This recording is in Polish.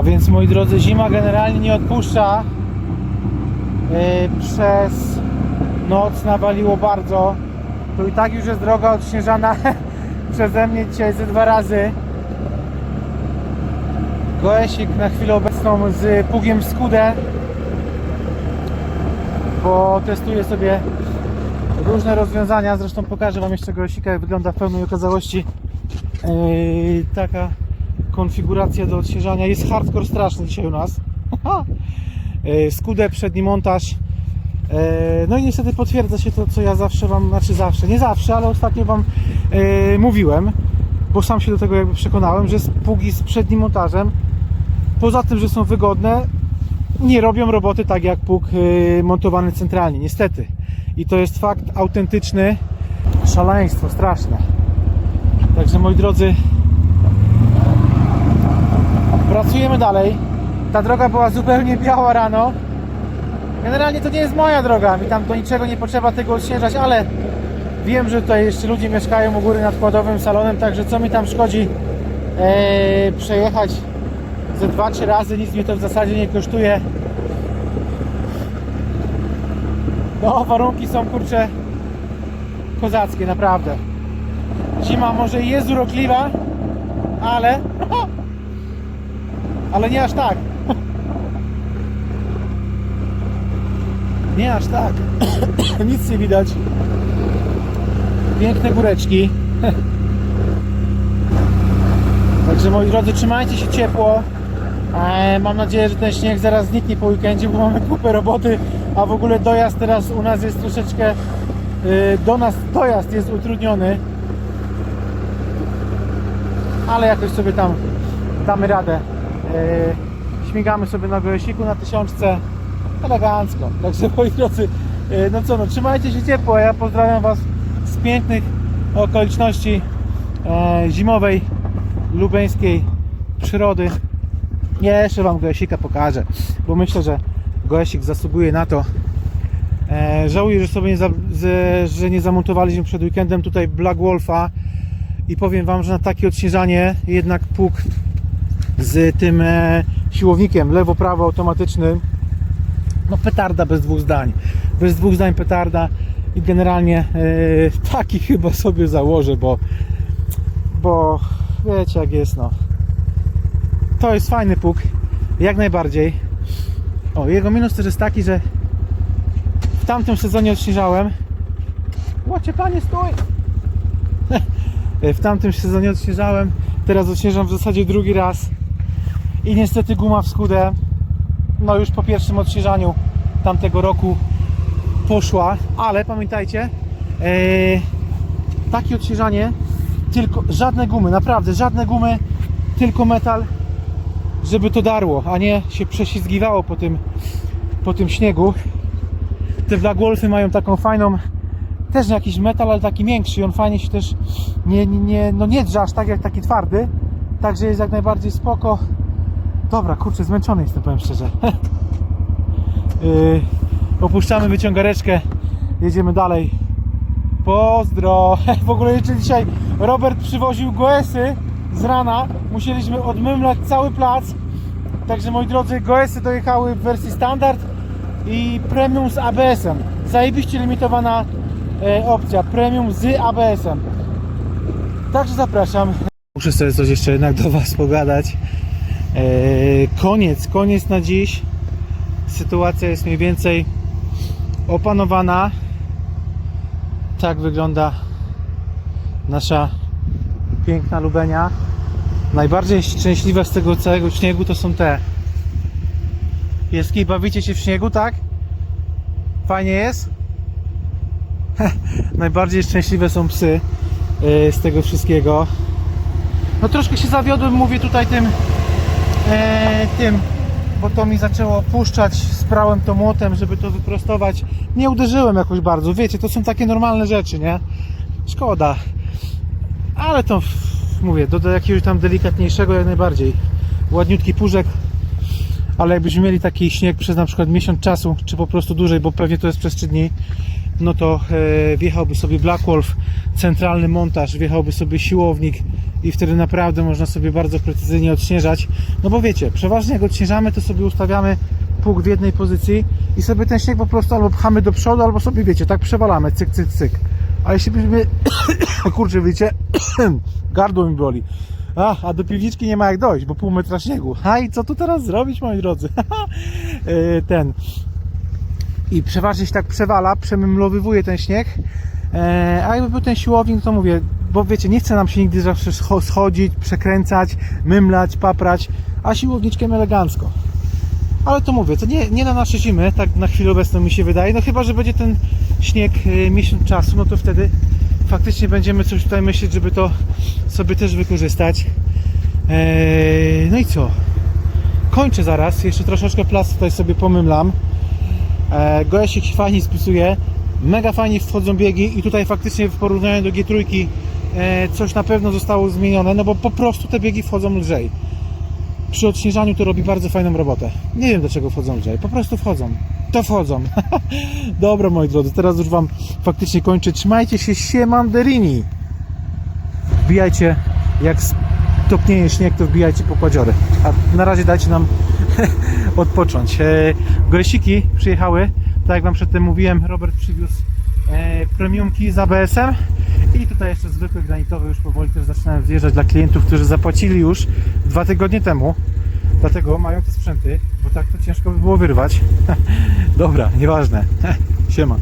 A więc moi drodzy, zima generalnie nie odpuszcza. Yy, przez noc nawaliło bardzo. Tu i tak już jest droga odśnieżana przeze mnie dzisiaj ze dwa razy. Goesik na chwilę obecną z pługiem Skudę, bo testuję sobie różne rozwiązania. Zresztą pokażę Wam jeszcze Goesika, jak wygląda w pełnej okazałości. Yy, taka konfiguracja do odśnieżania. Jest hardcore straszny dzisiaj u nas. Yy, Skudę, przedni montaż. Yy, No i niestety potwierdza się to, co ja zawsze Wam, znaczy zawsze, nie zawsze, ale ostatnio Wam yy, mówiłem, bo sam się do tego jakby przekonałem, że pługi z przednim montażem, poza tym, że są wygodne, nie robią roboty tak jak pług montowany centralnie, niestety. I to jest fakt autentyczny, szaleństwo straszne. Także moi drodzy, pracujemy dalej. Ta droga była zupełnie biała rano. Generalnie to nie jest moja droga, mi tam do niczego nie potrzeba tego odśnieżać, ale wiem, że tutaj jeszcze ludzie mieszkają u góry nad kładowym salonem, także co mi tam szkodzi e, przejechać ze dwa, trzy razy, nic mi to w zasadzie nie kosztuje. No, warunki są kurcze kozackie, naprawdę. Zima może jest urokliwa, ale ale nie aż tak. Nie aż tak. Nic nie widać. Piękne góreczki. Także moi drodzy, trzymajcie się ciepło. E, Mam nadzieję, że ten śnieg zaraz zniknie po weekendzie, bo mamy kupę roboty, a w ogóle dojazd teraz u nas jest troszeczkę y, do nas dojazd jest utrudniony. Ale jakoś sobie tam damy radę. E, Śmigamy sobie na gołesiku na tysiączce elegancko. Także moi drodzy, e, no co no, trzymajcie się ciepło, ja pozdrawiam Was z pięknych okoliczności e, zimowej, lubeńskiej przyrody. Jeszcze Wam gołesika pokażę, bo myślę, że gołesik zasługuje na to. Żałuję, że sobie nie, za, że nie zamontowaliśmy przed weekendem tutaj Black Wolfa i powiem Wam, że na takie odśnieżanie jednak pług z tym e, siłownikiem. Lewo-prawo automatycznym no petarda bez dwóch zdań. Bez dwóch zdań petarda i generalnie e, taki chyba sobie założę, bo bo wiecie jak jest no. To jest fajny pług jak najbardziej. O jego minus też jest taki, że w tamtym sezonie odśnieżałem. Łocie panie stój! W tamtym sezonie odśnieżałem. Teraz odśnieżam w zasadzie drugi raz i niestety guma w skudę no już po pierwszym odśnieżaniu tamtego roku poszła, ale pamiętajcie e, takie odśnieżanie tylko żadne gumy, naprawdę żadne gumy tylko metal żeby to darło, a nie się prześlizgiwało po tym po tym śniegu. Te Black Wolfy mają taką fajną też jakiś metal, ale taki większy i on fajnie się też nie, nie, nie, no nie drze aż tak jak taki twardy także jest jak najbardziej spoko dobra, kurczę, zmęczony jestem, powiem szczerze. Yy, opuszczamy wyciągareczkę jedziemy dalej. Pozdro. W ogóle jeszcze dzisiaj Robert przywoził goesy z rana. Musieliśmy odmymlać cały plac. Także moi drodzy, goesy dojechały w wersji standard i premium z ABS-em zajebiście limitowana e, opcja. Premium z ABS-em także zapraszam. Muszę sobie coś jeszcze jednak do Was pogadać koniec, koniec na dziś. Sytuacja jest mniej więcej opanowana. Tak wygląda nasza piękna Lubenia. Najbardziej szczęśliwe z tego całego śniegu to są te pieski, bawicie się w śniegu, tak? fajnie jest? najbardziej szczęśliwe są psy yy, z tego wszystkiego. No troszkę się zawiodłem, mówię tutaj tym e, tym bo to mi zaczęło puszczać sprałem to młotem, żeby to wyprostować. Nie uderzyłem jakoś bardzo, wiecie, to są takie normalne rzeczy, nie? szkoda. Ale to mówię, do, do jakiegoś tam delikatniejszego jak najbardziej. Ładniutki puszek ale jakbyśmy mieli taki śnieg przez na przykład miesiąc czasu, czy po prostu dłużej, bo pewnie to jest przez 3 dni, no to e, wjechałby sobie Black Wolf, centralny montaż, wjechałby sobie siłownik, i wtedy naprawdę można sobie bardzo precyzyjnie odśnieżać. No bo wiecie, przeważnie jak odśnieżamy, to sobie ustawiamy pług w jednej pozycji i sobie ten śnieg po prostu albo pchamy do przodu, albo sobie wiecie, tak przewalamy, cyk, cyk, cyk. A jeśli byśmy, kurczę, wiecie, gardło mi boli. A, do piwniczki nie ma jak dojść, bo pół metra śniegu. A i co tu teraz zrobić, moi drodzy? E, ten. I przeważnie się tak przewala, przemymlowywuje ten śnieg. E, a jakby był ten siłownik, to mówię, bo wiecie, nie chce nam się nigdy zawsze scho- schodzić, przekręcać, mymlać, paprać, a siłowniczkiem elegancko. Ale to mówię, to nie, nie na nasze zimy, tak na chwilę obecną mi się wydaje. No chyba, że będzie ten śnieg e, miesiąc czasu, no to wtedy faktycznie będziemy coś tutaj myśleć, żeby to sobie też wykorzystać. Eee, no i co? Kończę zaraz, jeszcze troszeczkę plac tutaj sobie pomymlam. E, Goesik się fajnie spisuje, mega fajnie wchodzą biegi i tutaj faktycznie w porównaniu do G3 e, coś na pewno zostało zmienione, no bo po prostu te biegi wchodzą lżej. Przy odśnieżaniu to robi bardzo fajną robotę. Nie wiem dlaczego wchodzą lżej, po prostu wchodzą. To wchodzą. Dobra moi drodzy, teraz już Wam faktycznie kończę. Trzymajcie się, siemanderini. Wbijajcie, jak topnieje śnieg, to wbijajcie po kładziory. A na razie dajcie nam odpocząć. E, Golesiki przyjechały, tak jak Wam przedtem mówiłem, Robert przywiózł e, premiumki z ABS-em i tutaj jeszcze zwykłe granitowe już powoli też zaczynają wjeżdżać dla klientów, którzy zapłacili już dwa tygodnie temu. Dlatego mają te sprzęty, bo tak to ciężko by było wyrwać. Dobra, nieważne. Siema.